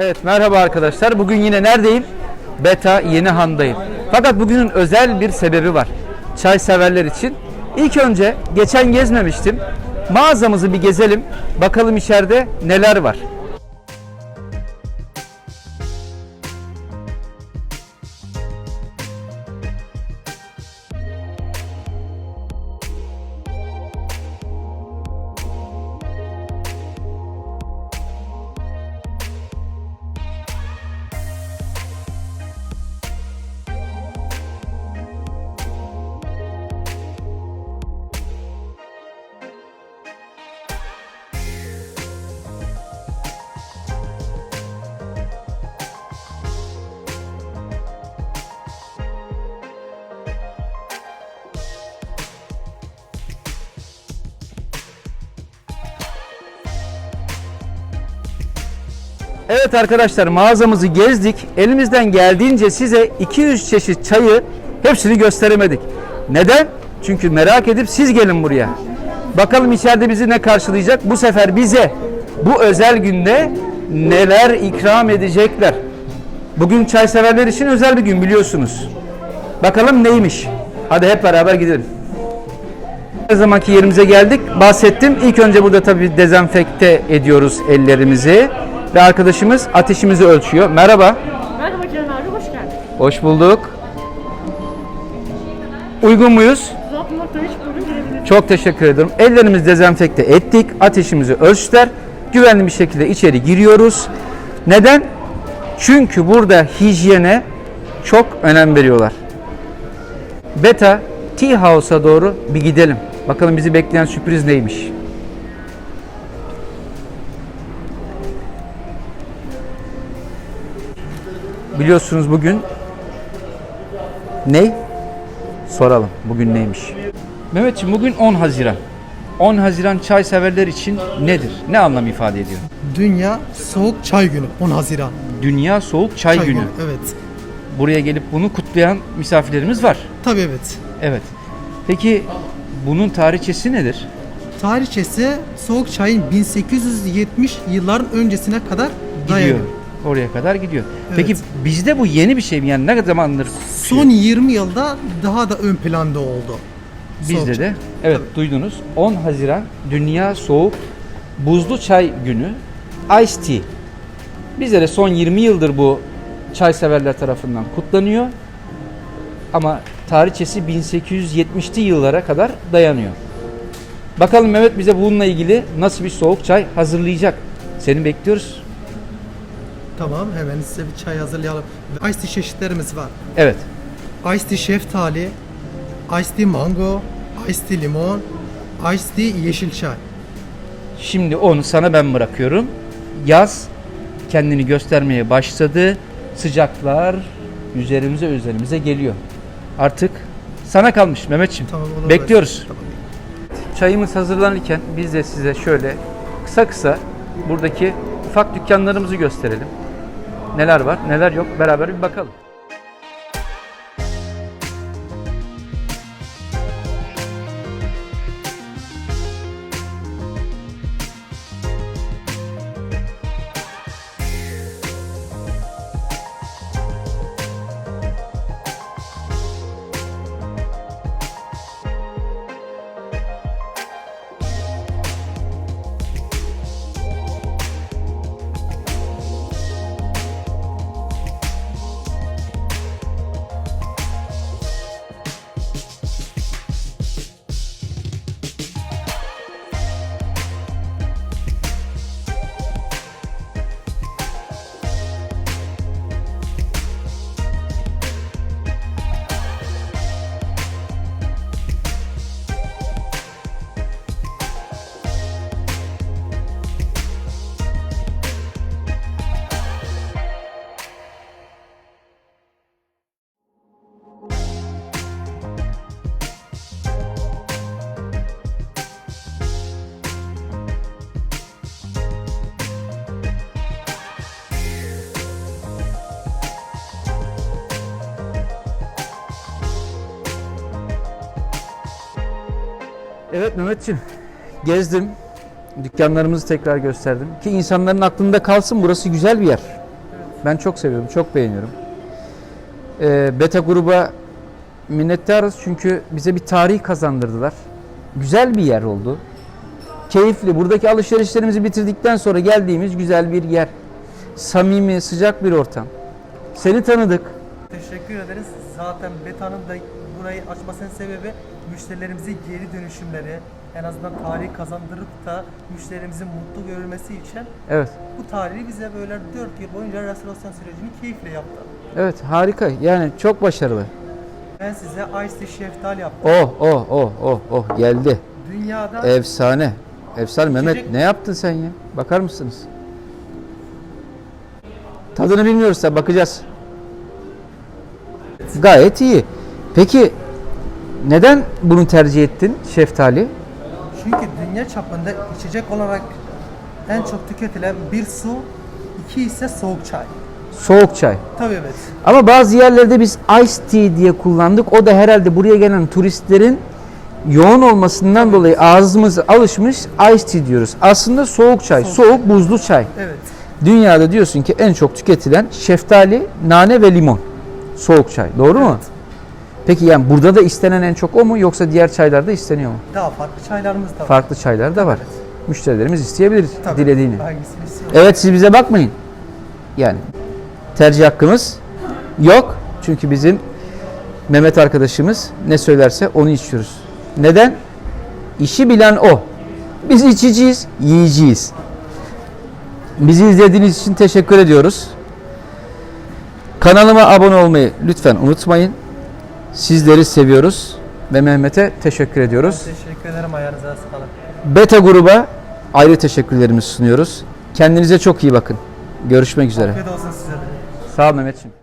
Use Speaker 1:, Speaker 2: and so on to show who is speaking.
Speaker 1: Evet merhaba arkadaşlar. Bugün yine neredeyim? Beta Yeni Han'dayım. Fakat bugünün özel bir sebebi var. Çay severler için. İlk önce geçen gezmemiştim. Mağazamızı bir gezelim. Bakalım içeride neler var. Evet arkadaşlar mağazamızı gezdik. Elimizden geldiğince size 200 çeşit çayı hepsini gösteremedik. Neden? Çünkü merak edip siz gelin buraya. Bakalım içeride bizi ne karşılayacak? Bu sefer bize bu özel günde neler ikram edecekler? Bugün çay severler için özel bir gün biliyorsunuz. Bakalım neymiş? Hadi hep beraber gidelim. Her zamanki yerimize geldik. Bahsettim. İlk önce burada tabii dezenfekte ediyoruz ellerimizi. Ve arkadaşımız ateşimizi ölçüyor. Merhaba.
Speaker 2: Merhaba Can abi, hoş geldin.
Speaker 1: Hoş bulduk. Uygun muyuz?
Speaker 2: 106.3 buyurun girebiliriz.
Speaker 1: Çok teşekkür ederim. Ellerimizi dezenfekte ettik. Ateşimizi ölçtüler. Güvenli bir şekilde içeri giriyoruz. Neden? Çünkü burada hijyene çok önem veriyorlar. Beta Tea House'a doğru bir gidelim. Bakalım bizi bekleyen sürpriz neymiş? Biliyorsunuz bugün ne? Soralım. Bugün neymiş? Mehmetciğim bugün 10 Haziran. 10 Haziran çay severler için nedir? Ne anlam ifade ediyor?
Speaker 3: Dünya Soğuk Çay Günü 10 Haziran.
Speaker 1: Dünya Soğuk Çay, Günü.
Speaker 3: Evet.
Speaker 1: Buraya gelip bunu kutlayan misafirlerimiz var.
Speaker 3: Tabii evet.
Speaker 1: Evet. Peki bunun tarihçesi nedir?
Speaker 3: Tarihçesi Soğuk Çay'ın 1870 yılların öncesine kadar
Speaker 1: Gidiyor. Oraya kadar gidiyor.
Speaker 3: Evet.
Speaker 1: Peki bizde bu yeni bir şey mi? Yani ne zamandır?
Speaker 3: Son 20 yılda daha da ön planda oldu.
Speaker 1: Bizde de. Evet duydunuz. 10 Haziran Dünya Soğuk Buzlu Çay Günü. Ice Tea. Bizde de son 20 yıldır bu çay severler tarafından kutlanıyor. Ama tarihçesi 1870'li yıllara kadar dayanıyor. Bakalım Mehmet bize bununla ilgili nasıl bir soğuk çay hazırlayacak. Seni bekliyoruz.
Speaker 3: Tamam hemen size bir çay hazırlayalım. Ice tea çeşitlerimiz var.
Speaker 1: Evet.
Speaker 3: Ice tea şeftali, Ice tea mango, Ice tea limon, Ice tea yeşil çay.
Speaker 1: Şimdi onu sana ben bırakıyorum. Yaz kendini göstermeye başladı. Sıcaklar üzerimize üzerimize geliyor. Artık sana kalmış Mehmetciğim.
Speaker 3: Tamam,
Speaker 1: Bekliyoruz.
Speaker 3: Tamam.
Speaker 1: Çayımız hazırlanırken biz de size şöyle kısa kısa buradaki ufak dükkanlarımızı gösterelim. Neler var, neler yok beraber bir bakalım. Evet Mehmetciğim gezdim. Dükkanlarımızı tekrar gösterdim. Ki insanların aklında kalsın burası güzel bir yer. Ben çok seviyorum, çok beğeniyorum. Ee, beta gruba minnettarız çünkü bize bir tarih kazandırdılar. Güzel bir yer oldu. Keyifli. Buradaki alışverişlerimizi bitirdikten sonra geldiğimiz güzel bir yer. Samimi, sıcak bir ortam. Seni tanıdık.
Speaker 3: Teşekkür ederiz. Zaten Beta'nın da burayı açmasının sebebi müşterilerimize geri dönüşümleri, en azından tarih kazandırıp da müşterimizin mutlu görülmesi için
Speaker 1: Evet.
Speaker 3: bu tarihi bize böyle 4 yıl boyunca restorasyon sürecini keyifle yaptı.
Speaker 1: Evet, harika. Yani çok başarılı.
Speaker 3: Ben size Ice Tea Şeftali yaptım.
Speaker 1: Oh, oh, oh, oh, oh geldi.
Speaker 3: Dünyada
Speaker 1: Efsane. Efsane. Mehmet ne yaptın sen ya? Bakar mısınız? Tadını bilmiyoruz da bakacağız. Gayet iyi. Peki neden bunu tercih ettin şeftali?
Speaker 3: çünkü dünya çapında içecek olarak en çok tüketilen bir su, iki ise soğuk çay.
Speaker 1: Soğuk çay.
Speaker 3: Tabii evet.
Speaker 1: Ama bazı yerlerde biz ice tea diye kullandık. O da herhalde buraya gelen turistlerin yoğun olmasından dolayı ağzımız alışmış ice tea diyoruz. Aslında soğuk çay, soğuk buzlu çay.
Speaker 3: Evet.
Speaker 1: Dünyada diyorsun ki en çok tüketilen şeftali, nane ve limon. Soğuk çay. Doğru mu? Peki yani burada da istenen en çok o mu yoksa diğer çaylarda isteniyor mu?
Speaker 3: Daha farklı çaylarımız da var.
Speaker 1: Farklı çaylar da var. Müşterilerimiz isteyebilir
Speaker 3: Tabii.
Speaker 1: dilediğini.
Speaker 3: Hangisini.
Speaker 1: Evet siz bize bakmayın. Yani tercih hakkımız yok. Çünkü bizim Mehmet arkadaşımız ne söylerse onu içiyoruz. Neden? İşi bilen o. Biz içiciyiz, yiyeceğiz. Bizi izlediğiniz için teşekkür ediyoruz. Kanalıma abone olmayı lütfen unutmayın. Sizleri seviyoruz ve Mehmet'e teşekkür ediyoruz.
Speaker 3: Teşekkür ederim ayağınıza sağlık.
Speaker 1: Beta gruba ayrı teşekkürlerimizi sunuyoruz. Kendinize çok iyi bakın. Görüşmek üzere.
Speaker 3: Afiyet olsun size de.
Speaker 1: Sağ ol Mehmetciğim.